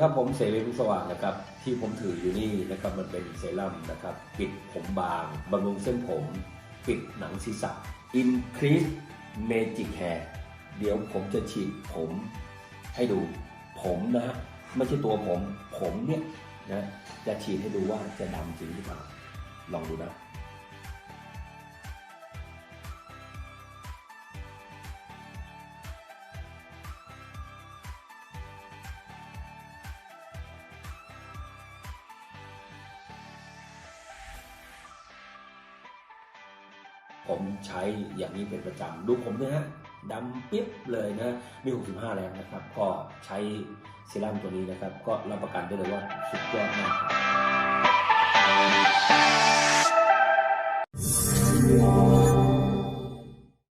ครับผมเสรีพุสว่างนะครับ ที่ผมถืออยู่นี่นะครับมันเป็นเซรั่มนะครับ ปิดผมบางบำรุงเส้นผม ปิดหนังศีรษะ Increase Magic Hair เดี๋ยวผมจะฉีดผมให้ดูผมนะฮะไม่ใช่ตัวผม ผมเนี่ยนะจะฉีดให้ดูว่าจะดำจริงหรือเปล่าลองดูนะ ผมใช้อย่างนี้เป็นประจำดูผมนะฮะดำปิ๊บเลยนะมี 65แล้วนะครับ ก็ใช้เซรั่มตัวนี้นะครับ ก็รับประกันได้เลยว่าสุดยอดมากครับ